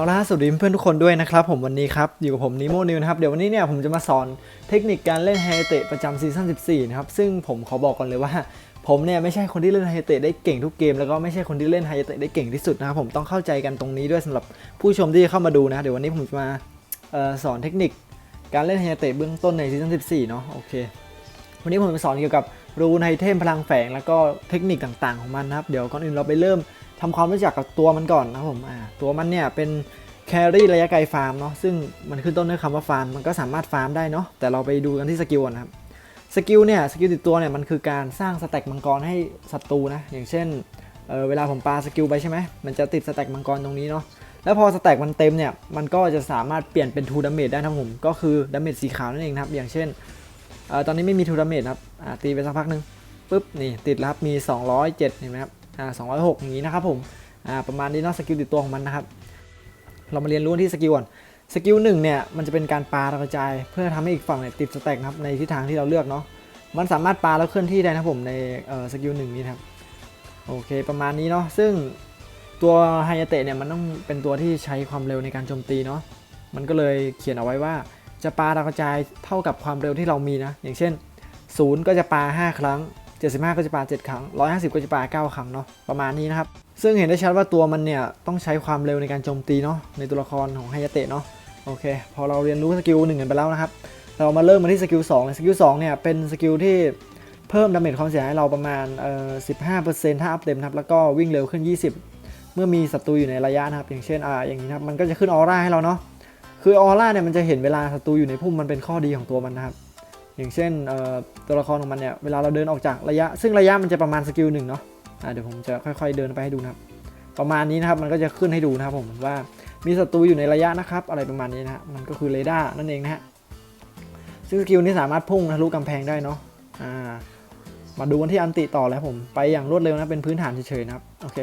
เอาล่ะสวัสดีเพื่อนทุกคนด้วยนะครับผมวันนี้ครับอยู่กับผมนิโมนิวนะครับเดี๋ยววันนี้เนี่ยผมจะมาสอนเทคนิคการเล่นไฮเตะประจำซีซั่น14 นะครับ ซึ่งผมขอบอกก่อนเลยว่า ผมเนี่ยไม่ใช่คนที่เล่นไฮเตะได้เก่งทุกเกม แล้วก็ไม่ใช่คนที่เล่นไฮเตะได้เก่งที่สุดนะครับผมต้องเข้าใจกันตรงนี้ด้วยสำหรับผู้ชมที่เข้ามาดูนะเดี๋ยววันนี้ผมจะมาออสอนเทคนิคการเล่นไฮเตะเบื้องต้นในซีซั่น14 เนาะโอเควันนี้ผมจะสอนเกี่ยวกับรูนไอเทมพลังแฝงแล้วก็เทคนิคต่างๆของมันนะครับเดี๋ยวก่อนอื่นเราไปเริ่ม ทำความรู้จักกับตัวมันก่อนนะครับผมอ่าตัวมันเนี่ยเป็นแครี่ระยะไกลฟาร์มเนาะซึ่งมันขึ้นต้นด้วยคำว่าฟาร์มมันก็สามารถฟาร์มได้เนาะแต่เราไปดูกันที่สกิลก่อนนะครับสกิลเนี่ยสกิลติดตัวเนี่ยมันคือการสร้างสแต็กมังกรให้ศัตรูนะอย่างเช่นเเวลาผมปาสกิลไปใช่ไหมมันจะติดสแต็กมังกรตรงนี้เนาะแล้วพอสแต็กมันเต็มเนี่ยมันก็จะสามารถเปลี่ยนเป็นทูดามเมจได้นะครับผมก็คือดามเมจสีขาวนั่นเองนะครับอย่างเช่นออตอนนี้ไม่มีทูดามเมจครับตีไปสักพักหนึ่งปุ๊บนี่ติดแล้วครับมี 207เห็นไหมครับ อ่า206อย่างนี้นะครับผมอ่าประมาณนี้เนาะสกิลติดตัวของมันนะครับ เรามาเรียนรู้ที่สกิลก่อนสกิลหนึ่งเนี่ยมันจะเป็นการปาระกระจายเพื่อทำให้อีกฝั่งเนี่ยติดสแต็กนะครับในทิศทางที่เราเลือกเนาะมันสามารถปาแล้วเคลื่อนที่ได้นะผมในเอ่อสกิลหนึ่งนี้ครับโอเคประมาณนี้เนาะซึ่งตัวไฮยาเตะเนี่ยมันต้องเป็นตัวที่ใช้ความเร็วในการโจมตีเนาะมันก็เลยเขียนเอาไว้ว่า จะปาดาวกระจายเท่ากับความเร็วที่เรามีนะ อย่างเช่น 0 ก็จะปา 5 ครั้ง 75 ก็จะปา 7 ครั้ง 150 ก็จะปา 9 ครั้งเนาะประมาณนี้นะครับ ซึ่งเห็นได้ชัดว่าตัวมันเนี่ยต้องใช้ความเร็วในการโจมตีเนาะในตัวละครของไฮยาเตะเนาะโอเค พอเราเรียนรู้สกิลหนึ่งกันไปแล้วนะครับ เรามาเริ่มมาที่สกิล2เลยสกิล2เนี่ยเป็นสกิลที่เพิ่มดาเมจความเสียหายให้เราประมาณเอ่อ15%ถ้าอัพเต็มครับแล้วก็วิ่งเร็วขึ้น 20 เมื่อมีศัตรูอยู่ในระยะนะครับ อย่างเช่นอ่าอย่างนี้นะครับมันก็จะขึ้นออร่าให้เราเนาะคือออร่าเนี่ยมันจะเห็นเวลาศัตรูอยู่ในพุ่มมันเป็นข้อดีของตัวมันนะครับ อย่างเช่นตัวละครของมันเนี่ยเวลาเราเดินออกจากระยะ ซึ่งระยะมันจะประมาณสกิลหนึ่งเนาะอ่าเดี๋ยวผมจะค่อยๆเดินไปให้ดูนะครับ ประมาณนี้นะครับมันก็จะขึ้นให้ดูนะครับผมว่ามีศัตรูอยู่ในระยะนะครับ อะไรประมาณนี้นะฮะมันก็คือเรดาร์นั่นเองนะฮะซึ่งสกิลนี้สามารถพุ่งทะลุกำแพงได้เนาะอ่ามาดูกันที่อันติต่อแล้วผมไปอย่างรวดเร็วนะเป็นพื้นฐานเฉยๆนะครับโอเค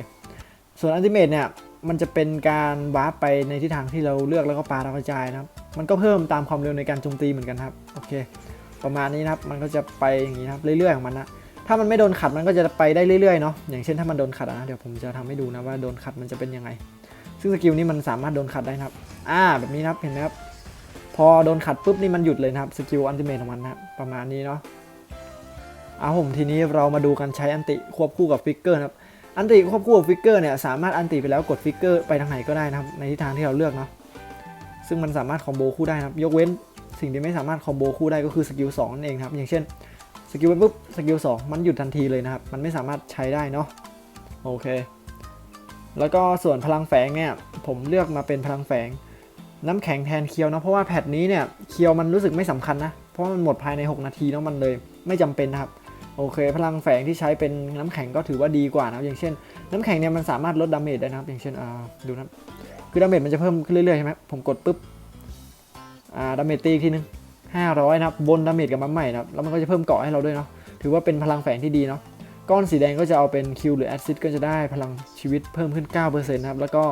ส่วนอันติเมตเนี่ยมันจะเป็นการวาร์ปไปในทิศทางที่เราเลือกแล้วก็ปาดาวกระจายนะครับมันก็เพิ่มตามความเร็วในการโจมตีเหมือนกันครับโอเค ประมาณนี้นะครับ มันก็จะไปอย่างนี้นะครับเรื่อยๆของมันนะถ้ามันไม่โดนขัดมันก็จะไปได้เรื่อยๆเนาะอย่างเช่นถ้ามันโดนขัดนะเดี๋ยวผมจะทำให้ดูนะว่าโดนขัดมันจะเป็นยังไง ซึ่งสกิลนี้มันสามารถโดนขัดได้นะครับ อ่า แบบนี้นะครับเห็นไหมครับพอโดนขัดปุ๊บนี่มันหยุดเลยนะครับสกิลอันติเมตของมันนะประมาณนี้เนาะเอาผมทีนี้เรามาดูกันใช้อันติควบคู่กับฟิกเกอร์นะครับอันติควบคู่กับฟิกเกอร์เนี่ยสามารถอันติไปแล้วกดฟิกเกอร์ไปทางไหนก็ได้นะครับในทิศทางที่เราเลือกเนาะซึ่งมันสามารถคอมโบคู่ได้นะครับ ยกเว้น สิ่งที่ไม่สามารถคอมโบคู่ได้ก็คือสกิล2นั่นเองครับ อย่างเช่นสกิลไปปุ๊บสกิล2มันหยุดทันทีเลยนะครับ มันไม่สามารถใช้ได้เนาะโอเค แล้วก็ส่วนพลังแฝงเนี่ย ผมเลือกมาเป็นพลังแฝง น้ำแข็งแทนเคียวนะเพราะว่าแพทนี้เนี่ยเคียวมันรู้สึกไม่สำคัญนะ เพราะมันหมดภายใน 6 นาทีเนาะมันเลย ไม่จำเป็นนะครับโอเค พลังแฝงที่ใช้เป็นน้ำแข็งก็ถือว่าดีกว่านะครับ อย่างเช่น น้ำแข็งเนี่ยมันสามารถลดดาเมจได้นะครับ อย่างเช่นอ่าดูนะคือดาเมจมันจะเพิ่มขึ้นเรื่อยๆใช่ไหมผมกดปุ๊บ อ่าดาเมจตีอีกทีนึง500นะครับบนดาเมจกับมันใหม่นะครับแล้วมันก็จะเพิ่มเกาะให้เราด้วยเนาะถือว่าเป็นพลังแฝงที่ดีเนาะก้อนสีแดงก็จะเอาเป็นคิวหรือแอซิดก็จะได้พลังชีวิตเพิ่มขึ้น 9%นะครับแล้วก็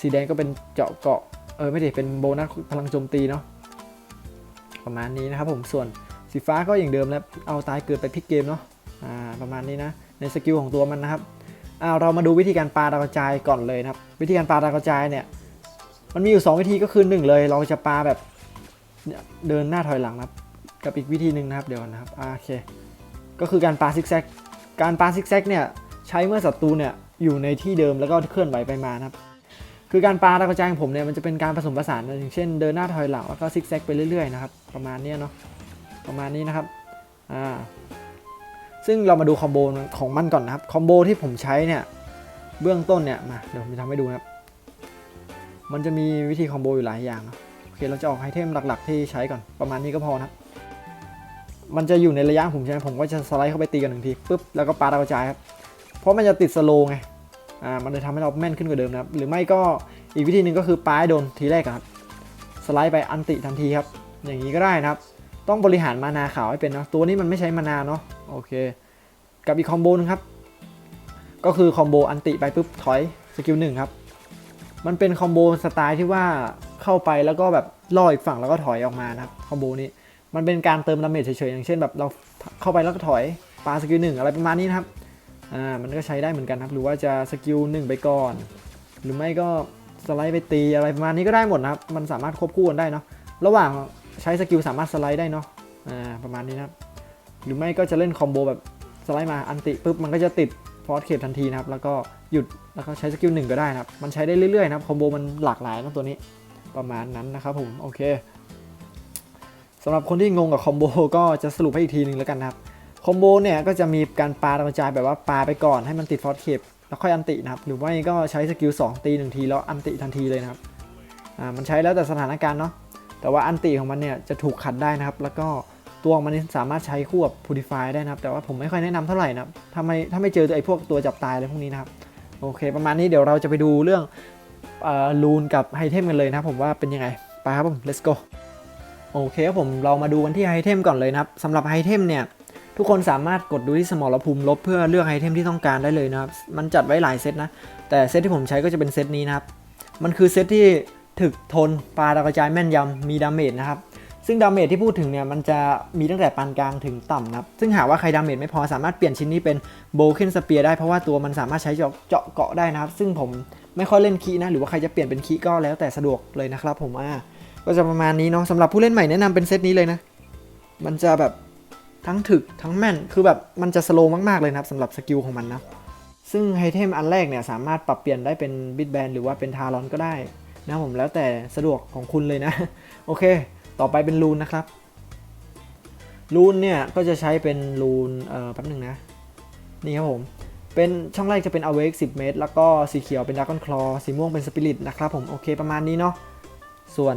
สีแดงก็เป็นเจาะเกาะเออไม่ได้เป็นโบนัสพลังโจมตีเนาะประมาณนี้นะครับผมส่วนสีฟ้าก็อย่างเดิมแล้วเอาตายเกิดไปพลิกเกมเนาะอ่าประมาณนี้นะในสกิลของตัวมันนะครับอ่าเรามาดูวิธีการปาดาวกระจายก่อนเลยนะครับ วิธีการปาดาวกระจายเนี่ยมันมีอยู่ 2 วิธีก็คือ 1 เลย เราจะปาแบบ เดินหน้าถอยหลังนะครับกับอีกวิธีหนึ่งนะครับเดี๋ยวนะครับโอเคก็คือการปาซิกแซกการปาซิกแซกเนี่ยใช้เมื่อศัตรูเนี่ยอยู่ในที่เดิมแล้วก็เคลื่อนไหวไปมานะครับคือการปาดาวกระจายของผมเนี่ยมันจะเป็นการผสมผสานนะอย่างเช่นเดินหน้าถอยหลังแล้วก็ซิกแซกไปเรื่อยๆนะครับประมาณนี้เนาะประมาณนี้นะครับอ่าซึ่งเรามาดูคอมโบของมันก่อนนะครับคอมโบที่ผมใช้เนี่ยเบื้องต้นเนี่ยมาเดี๋ยวผมจะทำให้ดูนะครับมันจะมีวิธีคอมโบอยู่หลายอย่างเนอะ คเราจะออกไอเทมหลักๆ ที่ใช้ก่อนประมาณนี้ก็พอนะครับมันจะอยู่ในระยะผมใช่ไหมผมก็จะสไลด์เข้าไปตีกันหนึ่งทีปุ๊บแล้วก็ปาดาวกระจายครับเพราะมันจะติดสโลว์ไงอ่ามันเลยทำให้เราแม่นขึ้นกว่าเดิมนะครับหรือไม่ก็อีกวิธีหนึ่งก็คือปาให้โดนทีแรกครับสไลด์ไปอันติทันทีครับ อย่างนี้ก็ได้นะครับ ต้องบริหารมานาขาวให้เป็นนะตัวนี้มันไม่ใช้มานาเนาะโอเค กับอีกคอมโบนึงครับ ก็คือคอมโบอันติไปปุ๊บถอยสกิลหนึ่งครับมันเป็นคอมโบสไตล์ที่ว่า เข้าไปแล้วก็แบบล่ออีกฝั่งแล้วก็ถอยออกมานะครับคอมโบนี้มันเป็นการเติมดาเมจเฉยๆอย่างเช่นแบบเราเข้าไปแล้วก็ถอยปาสกิลหนึ่งอะไรประมาณนี้นะครับอ่ามันก็ใช้ได้เหมือนกันครับ หรือว่าจะสกิลหนึ่งไปก่อน หรือไม่ก็สไลด์ไปตีอะไรประมาณนี้ก็ได้หมดนะครับ มันสามารถควบคู่กันได้เนาะระหว่างใช้สกิลสามารถสไลด์ได้เนาะอ่าประมาณนี้นะครับหรือไม่ก็จะเล่นคอมโบแบบสไลด์มาอันติปุ๊บมันก็จะติดฟอร์สเคปทันทีนะครับ แล้วก็หยุดแล้วก็ใช้สกิลหนึ่งก็ได้นะครับ มันใช้ได้เรื่อยๆนะครับคอมโบมันหลากหลายนะตัวนี้ ประมาณนั้นนะครับผมโอเคสำหรับคนที่งงกับคอมโบก็จะสรุปให้อีกทีหนึ่งแล้วกันนะครับคอมโบเนี่ยก็จะมีการปาดาวกระจายแบบว่าปาไปก่อนให้มันติดฟอร์สเคปแล้วค่อยอันตินะครับหรือไม่ก็ใช้สกิล2ตีหนึ่งทีแล้วอันติทันทีเลยนะครับอ่ามันใช้แล้วแต่สถานการณ์เนาะแต่ว่าอันติของมันเนี่ยจะถูกขัดได้นะครับ แล้วก็ตัวมันสามารถใช้คู่กับ Purify ได้นะครับ แต่ว่าผมไม่ค่อยแนะนำเท่าไหร่นะครับถ้าไม่ถ้าไม่เจอไอ้พวกตัวจับตายอะไรพวกนี้นะครับโอเค ประมาณนี้เดี๋ยวเราจะไปดูเรื่อง ลูนกับไฮเทมกันเลยนะครับผมว่าเป็นยังไงไปครับผม let's go โอเคครับผมเรามาดูกันที่ไฮเทมก่อนเลยนะครับสำหรับไฮเทมเนี่ยทุกคนสามารถกดดูที่สมรภูมิลบเพื่อเลือกไอเทมที่ต้องการได้เลยนะครับ มันจัดไว้หลายเซตนะ แต่เซตที่ผมใช้ก็จะเป็นเซตนี้นะครับ มันคือเซตที่ถึกทนปลาดาวกระจายแม่นยำมีดาเมจนะครับ ซึ่งดาเมจที่พูดถึงเนี่ยมันจะมีตั้งแต่ปานกลางถึงต่ำนะครับ ซึ่งหากว่าใครดาเมจไม่พอสามารถเปลี่ยนชิ้นนี้เป็นโบเคนสเปียร์ได้เพราะว่าตัวมันสามารถใช้เจาะเจาะเกาะได้นะครับ ซึ่งผม ไม่ค่อยเล่นคีนะ หรือว่าใครจะเปลี่ยนเป็นคีก็แล้วแต่สะดวกเลยนะครับผมอ่าก็จะประมาณนี้เนาะสำหรับผู้เล่นใหม่แนะนำเป็นเซตนี้เลยนะ มันจะแบบทั้งถึกทั้งแม่น คือแบบมันจะสโลว์มาก ๆ เลยนะครับสำหรับสกิลของมันนะ ซึ่งไฮเทมอันแรกเนี่ยสามารถปรับเปลี่ยนได้เป็นบิดแบนหรือว่าเป็นทารอนก็ได้นะผมแล้วแต่สะดวกของคุณเลยนะ โอเค ต่อไปเป็นรูนนะครับ รูนเนี่ยก็จะใช้เป็นรูนเอ่อแป๊บหนึ่งนะ นี่ครับผม เป็นช่องแรกจะเป็น awake 10 เมตร แล้วก็สีเขียวเป็น dragon claw สีม่วงเป็น spirit นะครับผมโอเคประมาณนี้เนาะส่วน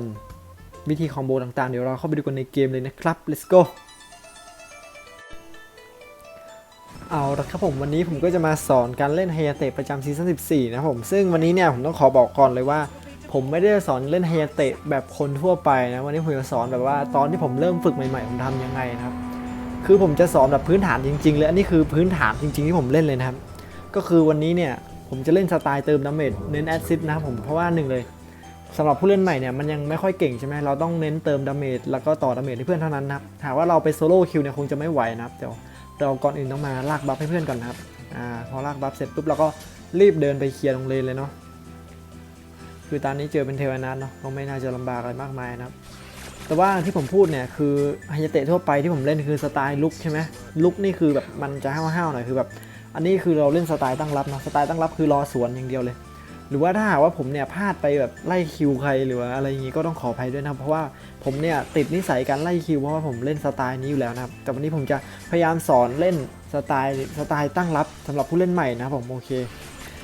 วิธีคอมโบต่างๆ เดี๋ยวเราเข้าไปดูกันในเกมเลยนะครับ let's go เอาละครับผมวันนี้ผมก็จะมาสอนการเล่นไฮยาเตะประจำซีซั่น14 นะผมซึ่งวันนี้เนี่ยผมต้องขอบอกก่อนเลยว่า ผมไม่ได้สอนเล่นไฮยาเตะแบบคนทั่วไปนะวันนี้ผมจะสอนแบบว่าตอนที่ผมเริ่มฝึกใหม่ๆผมทำยังไงนะครับ คือผมจะสอนแบบพื้นฐานจริงๆเลยอันนี้คือพื้นฐานจริง ๆ ที่ผมเล่นเลยนะครับ ก็คือวันนี้เนี่ยผมจะเล่นสไตล์เติมดาเมจเน้นแอดซิดนะครับผมเพราะว่าหนึ่งเลยสำหรับผู้เล่นใหม่เนี่ยมันยังไม่ค่อยเก่งใช่ไหมเราต้องเน้นเติมดาเมจแล้วก็ต่อดาเมจให้เพื่อนเท่านั้นนะครับหากว่าเราไปโซโล่คิวเนี่ยคงจะไม่ไหวนะครับเดี๋ยวเราก่อนอื่นต้องมาลากบัฟให้เพื่อนก่อนนะครับอ่าพอลากบัฟเสร็จปุ๊บเราก็รีบเดินไปเคลียร์ตรงเลนเลยเนาะคือตอนนี้เจอเป็นเทวนัทเนาะก็ไม่น่าจะลำบากอะไรมากมายนะครับ แต่ว่าที่ผมพูดเนี่ยคือไฮยาเตะทั่วไปที่ผมเล่นคือสไตล์ลุกใช่ไหมลุกนี่คือแบบมันจะห้าวๆหน่อยคือแบบอันนี้คือเราเล่นสไตล์ตั้งรับนะสไตล์ตั้งรับคือรอสวนอย่างเดียวเลย หรือว่าถ้าหากว่าผมเนี่ยพลาดไปแบบไล่คิวใครหรือว่าอะไรอย่างงี้ก็ต้องขออภัยด้วยนะเพราะว่าผมเนี่ยติดนิสัยการไล่คิวเพราะว่าผมเล่นสไตล์นี้อยู่แล้วนะครับแต่วันนี้ผมจะพยายามสอนเล่นสไตล์สไตล์ตั้งรับสำหรับผู้เล่นใหม่นะผมโอเค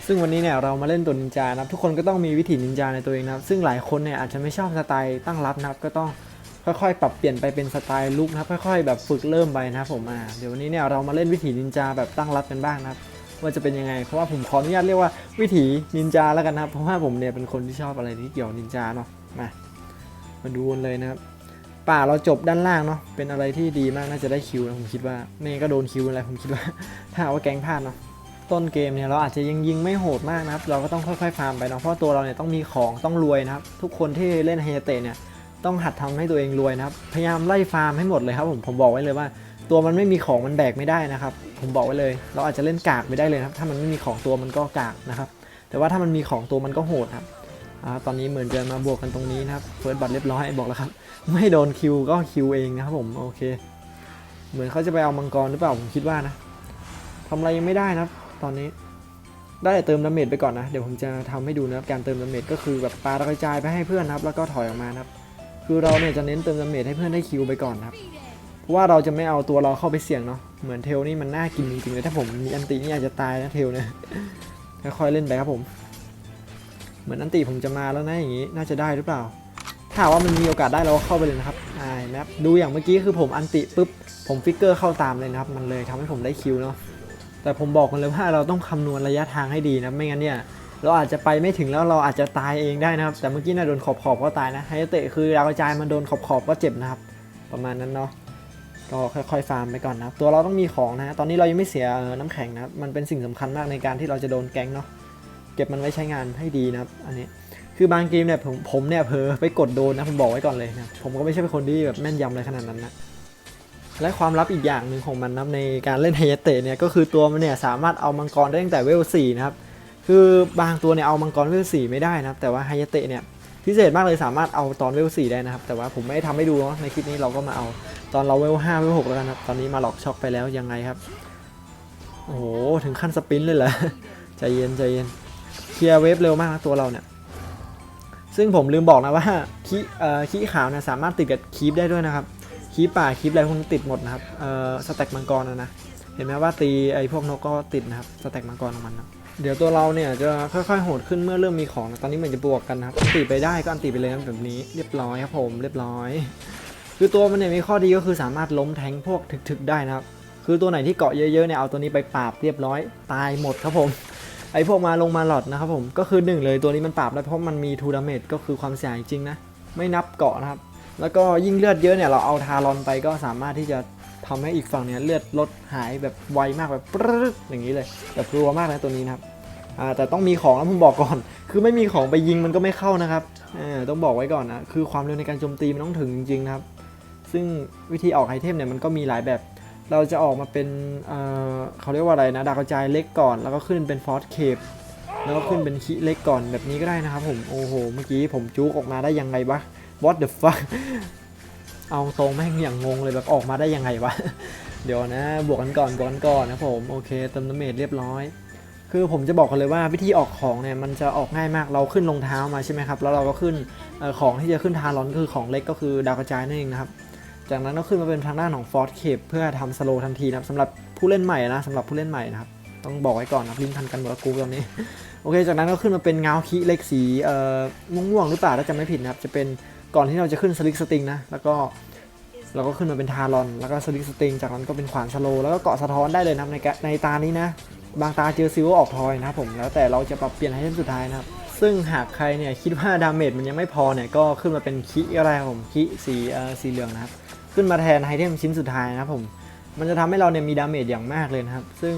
ซึ่งวันนี้เนี่ยเรามาเล่นตัวนินจานะครับทุกคนก็ต้องมีวิถีนินจาในตัวเองนะซึ่งหลายคนเนี่ยอาจจะไม่ชอบสไตล์ตั้งรับนะก็ต้อง ค่อยๆ ปรับเปลี่ยนไปเป็นสไตล์ลุกนะครับค่อยๆ แบบฝึกเริ่มไปนะครับผมอ่าเดี๋ยววันนี้เนี่ยเรามาเล่นวิถีนินจาแบบตั้งรับกันบ้างนะครับว่าจะเป็นยังไง เพราะว่าผมขออนุญาตเรียกว่าวิถีนินจาแล้วกันนะครับ เพราะว่าผมเนี่ยเป็นคนที่ชอบอะไรที่เกี่ยวกับนินจาเนาะมามาดูกันเลยนะครับ ป่าเราจบด้านล่างเนาะเป็นอะไรที่ดีมากน่าจะได้คิวนะผมคิดว่าไม่งั้นก็โดนคิวอะไรผมคิดว่า ถ้าหาว่าแกงพลาดเนาะต้นเกมเนี่ยเราอาจจะยังยิงไม่โหดมากนะครับ เราก็ต้องค่อยๆฟาร์มไปเนาะเพราะตัวเราเนี่ยต้องมีของต้องรวยนะครับ ทุกคนที่เล่นไฮเตะเนี่ย ต้องหัดทำให้ตัวเองรวยนะครับ พยายามไล่ฟาร์มให้หมดเลยครับผมผมบอกไว้เลยว่า ตัวมันไม่มีของมันแบกไม่ได้นะครับ ผมบอกไว้เลย เราอาจจะเล่นกากไม่ได้เลยครับ ถ้ามันไม่มีของตัวมันก็กากนะครับ แต่ว่าถ้ามันมีของตัวมันก็โหดครับอตอนนี้เหมือนจะมาบวกกันตรงนี้นะครับเฟิร์สบัตรเรียบร้อยบอกแล้วครับ ไม่โดนคิวก็คิวเองนะครับผมโอเค เหมือนเขาจะไปเอามังกรหรือเปล่าผมคิดว่านะทำอะไรยังไม่ได้นะครับ ตอนนี้ได้เติมดาเมจไปก่อนนะ เดี๋ยวผมจะทำให้ดูนะครับ การเติมดาเมจก็คือแบบปากระจายไปให้เพื่อนนะครับ แล้วก็ถอยออกมานะครับ คือเราเนี่ยจะเน้นเติมดาเมจให้เพื่อนได้คิวไปก่อนครับ เพราะว่าเราจะไม่เอาตัวเราเข้าไปเสี่ยงเนาะ เหมือนเทลนี่มันน่ากินจริงๆเลยถ้าผมมีอันตินี่อาจจะตายนะเทลเนี่ย ค่อยๆเล่นไปครับผม เหมือนอันติผมจะมาแล้วนะอย่างนี้ น่าจะได้หรือเปล่า ถ้าว่ามันมีโอกาสได้เราก็เข้าไปเลยนะครับอ่าเห็นไหมดูอย่างเมื่อกี้คือผมอันติปุ๊บ ผมฟิกเกอร์เข้าตามเลยนะครับ มันเลยทำให้ผมได้คิวเนาะ แต่ผมบอกกันเลยว่าเราต้องคำนวณระยะทางให้ดีนะ ไม่งั้นเนี่ย เราอาจจะไปไม่ถึงแล้วเราอาจจะตายเองได้นะครับ แต่เมื่อกี้น่าโดนขอบขอบก็ตายนะไฮเตะคือดาวกระจายมันโดนขอบขอบก็เจ็บนะครับ ประมาณนั้นเนาะก็ค่อยๆฟาร์มไปก่อนนะครับตัวเราต้องมีของนะตอนนี้เรายังไม่เสียน้ำแข็งนะมันเป็นสิ่งสำคัญมากในการที่เราจะโดนแก๊งเนาะเก็บมันไว้ใช้งานให้ดีนะครับ อันนี้คือบางเกมเนี่ยผมผมเนี่ยเพอไปกดโดนนะผมบอกไว้ก่อนเลยนะผมก็ไม่ใช่เป็นคนที่แบบแม่นยำอะไรขนาดนั้นนะและความลับอีกอย่างหนึ่งของมันนะในการเล่นไฮยเตะเนี่ยก็คือตัวมันเนี่ยสามารถเอามังกรได้ตั้งแต่เวล4นะครับ คือบางตัวเนี่ยเอามังกรเวลสี่ไม่ได้นะครับแต่ว่าไฮยาเตะเนี่ยพิเศษมากเลยสามารถเอาตอนเวลสี่ได้นะครับแต่ว่าผมไม่ได้ทำให้ดูเนาะในคลิปนี้เราก็มาเอาตอนเราเวลห้าเวลหกแล้วกันครับตอนนี้มาหลอกช็อกไปแล้วยังไงครับโอ้โหถึงขั้นสปินเลยเหรอใจเย็นใจเย็นเคลียร์เวฟเร็วมากนะตัวเราเนี่ยซึ่งผมลืมบอกนะว่าคีเอ่อคีขาวเนี่ยสามารถติดกับคีปได้ด้วยนะครับคีปป่าคีปอะไรพวกนี้ติดหมดนะครับเอ่อสแต็กมังกรนะนะเห็นไหมว่าตีไอ้พวกนกก็ติดนะครับสแต็กมังกรของมันนะ เดี๋ยวตัวเราเนี่ยจะค่อยๆโหดขึ้นเมื่อเริ่มมีของนะตอนนี้เหมือนจะบวกกันนะครับอันตีไปได้ก็อันตีไปเลยนะแบบนี้ เรียบร้อยครับผมเรียบร้อย คือตัวมันเนี่ยมีข้อดีก็คือสามารถล้มแทงพวกถึกๆได้นะครับ คือตัวไหนที่เกาะเยอะๆเนี่ยเอาตัวนี้ไปปราบเรียบร้อยตายหมดครับผมไอพวกมาลงมาหลอดนะครับผมก็คือหนึ่งเลยตัวนี้มันปราบได้เพราะมันมีทูดาเมจก็คือความเสียหายจริงนะไม่นับเกาะนะครับ แล้วก็ยิ่งเลือดเยอะเนี่ยเราเอาทารอนไปก็สามารถที่จะ ทำให้อีกฝั่งเนี่ยเลือดลดหายแบบไวมากแบบปรึ๊ดอย่างนี้เลยแบบรัวมากนะตัวนี้นะครับอ่าแต่ต้องมีของนะผมบอกก่อน คือไม่มีของไปยิงมันก็ไม่เข้านะครับอ่าต้องบอกไว้ก่อนนะคือความเร็วในการโจมตีมันต้องถึงจริงๆนะครับ ซึ่งวิธีออกไอเทมเนี่ยมันก็มีหลายแบบ เราจะออกมาเป็นเอ่อเขาเรียกว่าอะไรนะดาวกระจายเล็กก่อน แล้วก็ขึ้นเป็นฟอสเคปแล้วก็ขึ้นเป็นคิเล็กก่อนแบบนี้ก็ได้นะครับผมโอ้โหเมื่อกี้ผมจุกออกมาได้ยังไงวะ what the fuck เอาตรงแม่งอย่างงงเลยแบบออกมาได้ยังไงวะ เดี๋ยวนะ บวกกันก่อนบวกกันก่อนนะผมโอเคเติมน้ำเมจเรียบร้อย คือผมจะบอกกันเลยว่าวิธีออกของเนี่ยมันจะออกง่ายมากเราขึ้นรองเท้ามาใช่ไหมครับแล้วเราก็ขึ้นอของที่จะขึ้นทารอนคือของเล็กก็คือดาวกระจายนั่นเองนะครับจากนั้นก็ขึ้นมาเป็นทางด้านของฟอร์ c เคปเพื่อทำสโลทันทีนะครับสำหรับผู้เล่นใหม่นะสำหรับผู้เล่นใหม่นะครับต้องบอกไว้ก่อนนะลิงทันกันหมดกูตอนนี้โอเค จากนั้นก็ขึ้นมาเป็นเงาคีเล็กสีเอ่อม่วงๆหรือเปล่าถ้าจำไม่ผิดนะครับจะเป็น ก่อนที่เราจะขึ้นสลิกสติงนะ แล้วก็เราก็ขึ้นมาเป็นทารอน แล้วก็สลิกสติง จากนั้นก็เป็นขวานสโล แล้วก็เกาะสะท้อนได้เลยนะครับในกะในตานี้นะ บางตาเจอซิลออกทอยนะครับผม แล้วแต่เราจะปรับเปลี่ยนไอเทมสุดท้ายนะครับ ซึ่งหากใครเนี่ยคิดว่าดาเมจมันยังไม่พอเนี่ย ก็ขึ้นมาเป็นคิก็ได้ครับผม คิสีเอ่อสีเหลืองนะครับ ขึ้นมาแทนไอเทมชิ้นสุดท้ายนะครับผม มันจะทำให้เราเนี่ยมีดาเมจอย่างมากเลยนะครับ ซึ่ง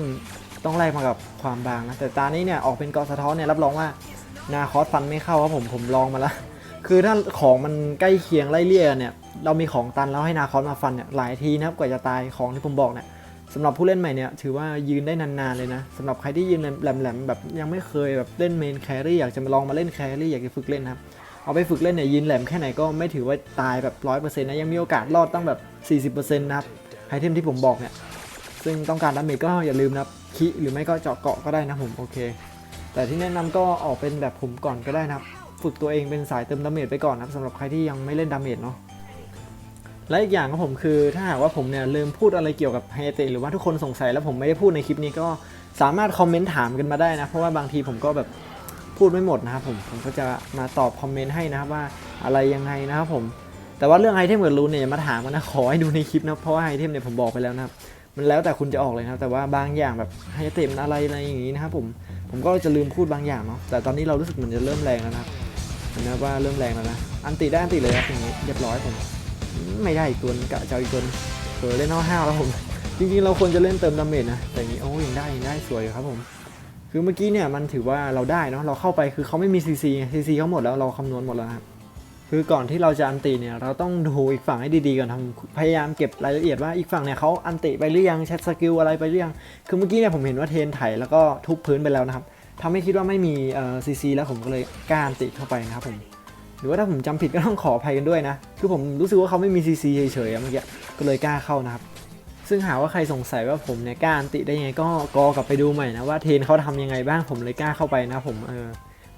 ต้องแลกมากับความบางนะ แต่ตานี้เนี่ยออกเป็นเกาะสะท้อนเนี่ยรับรองว่านาคอสฟันไม่เข้าครับผม ผมลองมาแล้ว คือถ้าของมันใกล้เคียงไล่เลี่ยกันเนี่ย เรามีของตันแล้วให้นาคอสมาฟันเนี่ยหลายทีนะครับกว่าจะตายของที่ผมบอกเนี่ยสำหรับผู้เล่นใหม่เนี่ยถือว่ายืนได้นานๆเลยนะสำหรับใครที่ยืนแหลมๆแบบยังไม่เคยแบบเล่นเมนแครี่อยากจะมาลองมาเล่นแครี่อยากจะฝึกเล่นครับเอาไปฝึกเล่นเนี่ยยืนแหลมแค่ไหนก็ไม่ถือว่าตายแบบร้อยเปอร์เซ็นต์นะยังมีโอกาสรอดตั้งแบบ40%นะครับไอเทมที่ผมบอกเนี่ยซึ่งต้องการดาเมจก็อย่าลืมนะคิหรือไม่ก็เจาะเกาะก็ได้นะผมโอเค แต่ที่แนะนำก็ออกเป็นแบบผมก่อนก็ได้นะครับ ฝึกตัวเองเป็นสายเติมดาเมจไปก่อนนะครับสำหรับใครที่ยังไม่เล่นดาเมจเนาะและอีกอย่างของผมคือถ้าหากว่าผมเนี่ยลืมพูดอะไรเกี่ยวกับไฮเตหรือว่าทุกคนสงสัยแล้วผมไม่ได้พูดในคลิปนี้ก็สามารถคอมเมนต์ถามกันมาได้นะ เพราะว่าบางทีผมก็แบบพูดไม่หมดนะครับผมผมก็จะมาตอบคอมเมนต์ให้นะครับว่าอะไรยังไงนะครับผมแต่ว่าเรื่องไอเทมกับรูนเนี่ยมาถามกันนะขอให้ดูในคลิปนะเพราะว่าไอเทมเนี่ยผมบอกไปแล้วนะครับมันแล้วแต่คุณจะออกเลยนะแต่ว่าบางอย่างแบบไฮเตมอะไรอะไรอย่างนี้นะครับผมผมก็จะลืมพูดบางอย่างเนาะแต่ตอนนี้เรารู้สึกเหมือนจะเริ่มแรงแล้วนะครับ นไหมว่าเริ่มแรงแล้วนะ อันติได้อันติเลยครับอย่างนี้เรียบร้อยผมไม่ได้อีกตัวกะจะอาอีกตัวเผลอเล่นห้าวแล้วผม จริงๆเราควรจะเล่นเติมดาเมจนะ แต่อย่างนี้โอ้ยังได้ยังได้สวยครับผม คือเมื่อกี้เนี่ยมันถือว่าเราได้เนาะ เราเข้าไปคือเขาไม่มีซีซีซีซีเขาหมดแล้วเราคำนวณหมดแล้วครับคือก่อนที่เราจะอันติเนี่ยเราต้องดูอีกฝั่งให้ดีๆก่อนทำพยายามเก็บรายละเอียดว่าอีกฝั่งเนี่ยเขาอันติไปหรือยังแชทสกิลอะไรไปหรือยัง คือเมื่อกี้เนี่ยผมเห็นว่าเทนไถแล้วก็ทุบพื้นไปแล้วนะครับ ทำให้คิดว่าไม่มีซีซีแล้วผมก็เลยกล้าติเข้าไปนะครับผมหรือว่าถ้าผมจำผิดก็ต้องขออภัยกันด้วยนะ คือผมรู้สึกว่าเขาไม่มีซีซีเฉยๆเมื่อกี้ก็เลยกล้าเข้านะครับ ซึ่งหาว่าใครสงสัยว่าผมเนี่ยกล้าติได้ยังไงก็กอกลับไปดูใหม่นะว่าเทนเขาทำยังไงบ้างผมเลยกล้าเข้าไปนะผมเออ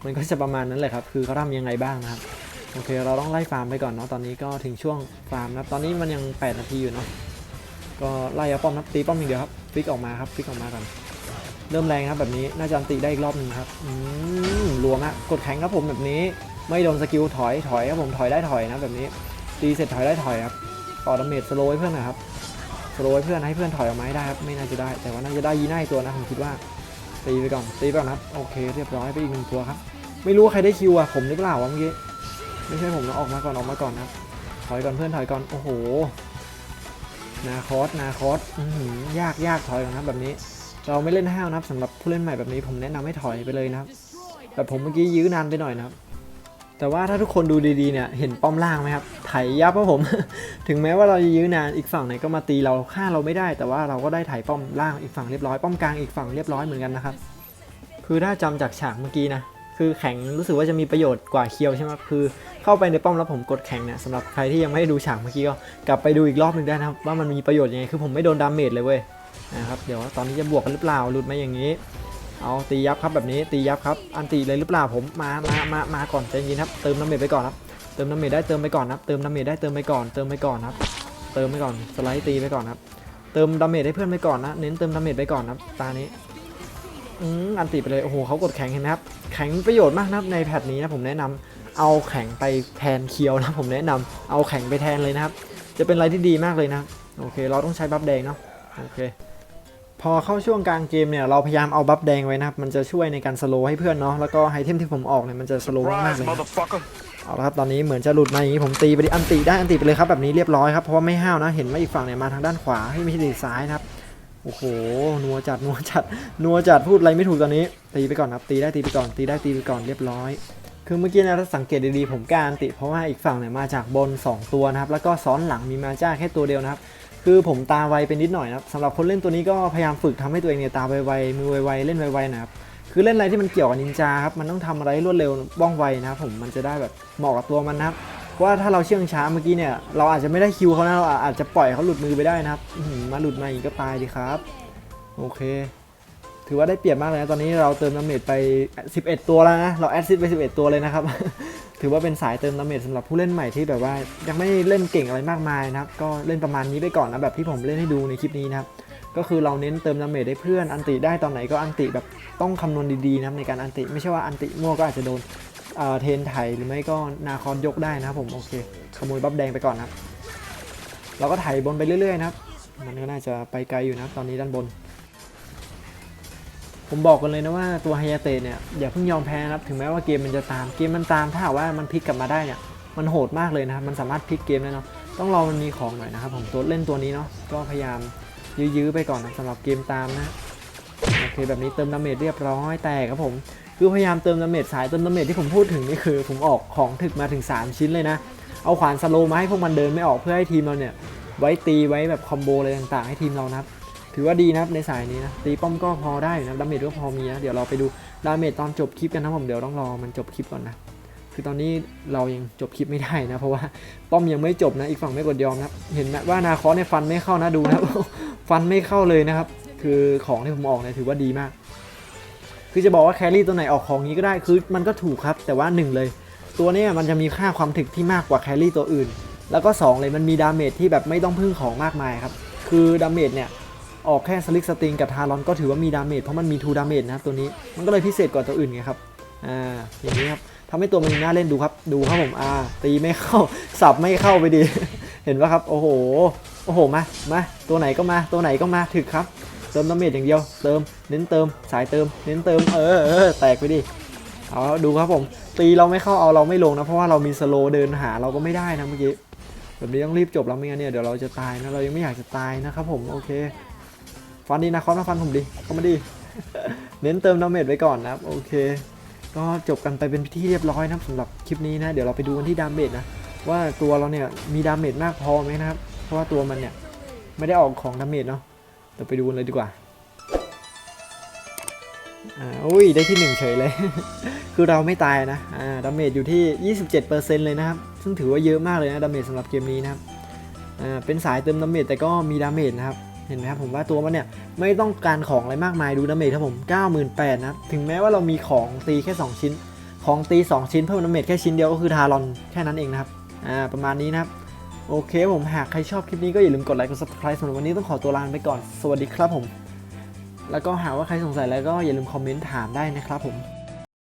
มันก็จะประมาณนั้นแหละครับ คือเขาทำยังไงบ้างนะครับโอเค เราต้องไล่ฟาร์มไปก่อนเนาะตอนนี้ก็ถึงช่วงฟาร์มนะตอนนี้มันยัง 8 นาทีอยู่เนาะก็ไล่เอาป้อมนะตีป้อมอย่างเดียวครับฟิกออกมาครับฟิกออกมาก่อน เริ่มแรงครับแบบนี้น่าจะอันตีได้อีกรอบหนึงครับอืมรัวมากกดแข็งครับผมแบบนี้ ไม่โดนสกิลถอยถอยครับผมถอยได้ถอยนะแบบนี้ตีเสร็จถอยได้ถอยครับต่อดาเมจสโลว์ให้เพื่อนนะครับสโลว์ให้เพื่อนให้เพื่อนถอยออกมาให้ได้ครับไม่น่าจะได้ แต่ว่าน่าจะได้ยีน่าอีกตัวนะผมคิดว่าตีไปก่อนตีไปก่อนครับโอเคเรียบร้อยไปอีกหนึ่งตัวครับ ไม่รู้ใครได้คิวอะผมหรือเปล่าวะเมื่อกี้ไม่ใช่ผมนะออกมาก่อนออกมาก่อนครับถอยก่อนเพื่อนถอยก่อนโอ้โหนาคอสนาคอสยากยากถอยก่อนครับแบบนี้ เราไม่เล่นห้าวนะครับสำหรับผู้เล่นใหม่แบบนี้ผมแนะนำให้ถอยไปเลยนะครับแบบผมเมื่อกี้ยื้อนานไปหน่อยนะครับ แต่ว่าถ้าทุกคนดูดีๆเนี่ยเห็นป้อมล่างไหมครับไถยับครับผม ถึงแม้ว่าเราจะยื้อนานอีกฝั่งไหนก็มาตีเราฆ่าเราไม่ได้ แต่ว่าเราก็ได้ไถป้อมล่างอีกฝั่งเรียบร้อยป้อมกลางอีกฝั่งเรียบร้อยเหมือนกันนะครับคือถ้าจำจากฉากเมื่อกี้นะคือแข็งรู้สึกว่าจะมีประโยชน์กว่าเคียวใช่ไหมคือเข้าไปในป้อมแล้วผมกดแข็งเนี่ยสำหรับใครที่ยังไม่ได้ดูฉากเมื่อกี้ก็กลับไปดูอีกรอบหนึ่งได้นะครับว่ามันมีประโยชน์ยังไงคือผมไม่โดนดาเมจเลยเว้ย นะครับเดี๋ยวตอนนี้จะบวกกันหรือเปล่าหลุดมาอย่างนี้ เอาตียับครับแบบนี้ตียับครับอันตีเลยหรือเปล่าผมมามามามาก่อนใจเย็นครับเติมน้ำเมจไปก่อนครับเติมน้ำเมจได้เติมไปก่อนครับเติมน้ำเมจได้เติมไปก่อนเติมไปก่อนครับเติมไปก่อนสไลด์ตีไปก่อนครับเติมดาเมจให้เพื่อนไปก่อนนะเน้นเติมดาเมจไปก่อนครับตานี้อืมอันตีไปเลยโอ้โหเขากดแข็งเห็นไหมครับแข็งประโยชน์มากนะครับในแพทนี้นะผมแนะนำเอาแข็งไปแทนเคียวนะผมแนะนำเอาแข็งไปแทนเลยนะครับ จะเป็นอะไรที่ดีมากเลยนะโอเค เราต้องใช้บัฟแดงเนาะโอเค พอเข้าช่วงกลางเกมเนี่ยเราพยายามเอาบัฟแดงไว้นะครับ มันจะช่วยในการสโลว์ให้เพื่อนเนาะแล้วก็ไอเทมที่ผมออกเนี่ยมันจะสโลว์มาก Rise, ๆเลยนะ motherfucker. เอาละครับตอนนี้เหมือนจะหลุดมาอย่างนี้ผมตีไปดิอันติได้อันติไปเลยครับแบบนี้เรียบร้อยครับเพราะว่าไม่ห้าวนะเห็นว่าอีกฝั่งเนี่ยมาทางด้านขวาให้ไม่ใช่ดีซ้ายนะครับโอ้โหนัวจัดนัวจัดนัวจัดพูดอะไรไม่ถูกตอนนี้ ตีไปก่อนครับตีได้ตีไปก่อนตีได้ตีไปก่อนเรียบร้อยคือเมื่อกี้นะถ้าสังเกตดีๆผมกล้าอันติเพราะว่าอีกฝั่งเนี่ยมาจากบน 2 ตัวนะครับแล้วก็ซ้อนหลังมีมาจ้าแค่ตัวเดียวนะครับ คือผมตาไวเป็นนิดหน่อยนะครับสำหรับคนเล่นตัวนี้ก็พยายามฝึกทำให้ตัวเองเนี่ยตาไวๆมือไวๆเล่นไวๆนะครับคือเล่นอะไรที่มันเกี่ยวกับนินจาครับมันต้องทำอะไรรวดเร็วว่องไวนะครับผมมันจะได้แบบเหมาะกับตัวมันนะครับเพราะว่าถ้าเราเชื่องช้าเมื่อกี้เนี่ยเราอาจจะไม่ได้คิวเขานะเราอาจจะปล่อยเขาหลุดมือไปได้นะครับมาหลุดมาอีกก็ตายดีครับ โอเค ถือว่าได้เปรียบมากเลยนะ ตอนนี้เราเติมน้ำเมจไป 11 ตัวแล้วนะ เราแอดซิดไป 11 ตัวเลยนะครับ ถือว่าเป็นสายเติมดาเมจสำหรับผู้เล่นใหม่ที่แบบว่ายังไม่เล่นเก่งอะไรมากมายนะครับ ก็เล่นประมาณนี้ไปก่อนนะ แบบที่ผมเล่นให้ดูในคลิปนี้นะครับ ก็คือเราเน้นเติมดาเมจให้เพื่อน อันติได้ตอนไหนก็อันติแบบต้องคำนวณดีๆนะในการอันติ ไม่ใช่ว่าอันติมั่วก็อาจจะโดนเทนไถหรือไม่ก็นาคอนยกได้นะครับผมโอเค ขโมยบัฟแดงไปก่อนนะครับ เราก็ไถบนไปเรื่อยๆนะครับ มันก็น่าจะไปไกลอยู่นะครับตอนนี้ด้านบน ผมบอกกันเลยนะว่าตัวไฮยาเตะเนี่ยอย่าเพิ่งยอมแพ้นะครับถึงแม้ว่าเกมมันจะตามเกมมันตามถ้าหากว่ามันพลิกกลับมาได้เนี่ยมันโหดมากเลยนะครับมันสามารถพลิกเกมได้เนาะต้องรอมันมีของหน่อยนะครับผมตัวเล่นตัวนี้เนาะก็พยายามยื้อๆไปก่อนนะสำหรับเกมตามนะโอเคแบบนี้เติมดาเมจเรียบร้อยแต่ครับผมคือพยายามเติมดาเมจสายเติมดาเมจที่ผมพูดถึงนี่คือ ผมออกของถึกมาถึง 3 ชิ้นเลยนะ เอาขวานสโลว์มาให้พวกมันเดินไม่ออกเพื่อให้ทีมเราเนี่ยไว้ตีไว้แบบคอมโบอะไรต่างๆ ให้ทีมเรานะครับ ถือว่าดีนะครับในสายนี้นะตีป้อมก็พอได้นะดาเมจก็พอมีนะเดี๋ยวเราไปดูดาเมจตอนจบคลิปกันนะผมเดี๋ยวต้องรอมันจบคลิปก่อนนะคือตอนนี้เรายังจบคลิปไม่ได้นะ เพราะว่าป้อมยังไม่จบนะอีกฝั่งไม่กดยอมนะเห็นไหมว่านาคอสเนี่ยฟันไม่เข้านะดูนะฟันไม่เข้าเลยนะครับ คือของที่ผมออกเนี่ยถือว่าดีมาก คือจะบอกว่าแครี่ตัวไหนออกของนี้ก็ได้คือมันก็ถูกครับ แต่ว่าหนึ่งเลย ตัวนี้มันจะมีค่าความถึกที่มากกว่าแครี่ตัวอื่น แล้วก็สองเลยมันมีดาเมจที่แบบไม่ต้องพึ่งของมากมายครับคือดาเมจเนี่ย ออกแค่สลิกสติงกับทารอนก็ถือว่ามีดาเมจเพราะมันมีทูดาเมจนะครับตัวนี้มันก็เลยพิเศษกว่าตัวอื่นไงครับอ่าอย่างนี้ครับทำให้ตัวมันน่าเล่นดูครับดูครับผมอ่าตีไม่เข้าสับไม่เข้าไปดี เห็นปะครับโอ้โหโอ้โหมามาตัวไหนก็มาตัวไหนก็มาถึกครับเติมดาเมจอย่างเดียวเติมเน้นเติมสายเติม เน้นเติมเออเออแตกไปดิเอาดูครับผม ตีเราไม่เข้าเอาเราไม่ลงนะเพราะว่าเรามีสโลเดินหาเราก็ไม่ได้นะเมื่อกี้แบบนี้ต้องรีบจบแล้วไม่งั้นเนี่ยเดี๋ยวเราจะตายนะเรายังไม่อยากจะตายนะครับผมโอเค ฟันดีนะคอสมาฟันผมดิเข้ามาดิเน้นเติมดาเมจไว้ก่อนนะครับ โอเค ก็จบกันไปเป็นพิธีเรียบร้อยนะครับสำหรับคลิปนี้นะ เดี๋ยวเราไปดูกันที่ดาเมจนะ ว่าตัวเราเนี่ยมีดาเมจมากพอไหมนะครับ เพราะว่าตัวมันเนี่ยไม่ได้ออกของดาเมจเนาะเดี๋ยวไปดูกันเลยดีกว่าอ่าอุ้ยได้ที่หนึ่งเฉยเลย คือเราไม่ตายนะอ่าดาเมจอยู่ที่ 27%เลยนะครับ ซึ่งถือว่าเยอะมากเลยนะดาเมจสำหรับเกมนี้นะครับอ่าเป็นสายเติมดาเมจแต่ก็มีดาเมจนะครับ เห็นไหมครับผมว่าตัวมันเนี่ยไม่ต้องการของอะไรมากมายดูดาเมจครับผม 98,000นะถึงแม้ว่าเรามีของตีแค่ 2 ชิ้น ของตี 2 ชิ้นเพิ่มดาเมจแค่ชิ้นเดียวก็คือทารอนแค่นั้นเองนะครับอ่าประมาณนี้นะครับโอเคผมหากใครชอบคลิปนี้ก็อย่าลืมกดไลค์กด subscribe สำหรับวันนี้ต้องขอตัวลาไปก่อนสวัสดีครับผม แล้วก็หากว่าใครสงสัยแล้วก็อย่าลืมคอมเมนต์ถามได้นะครับผม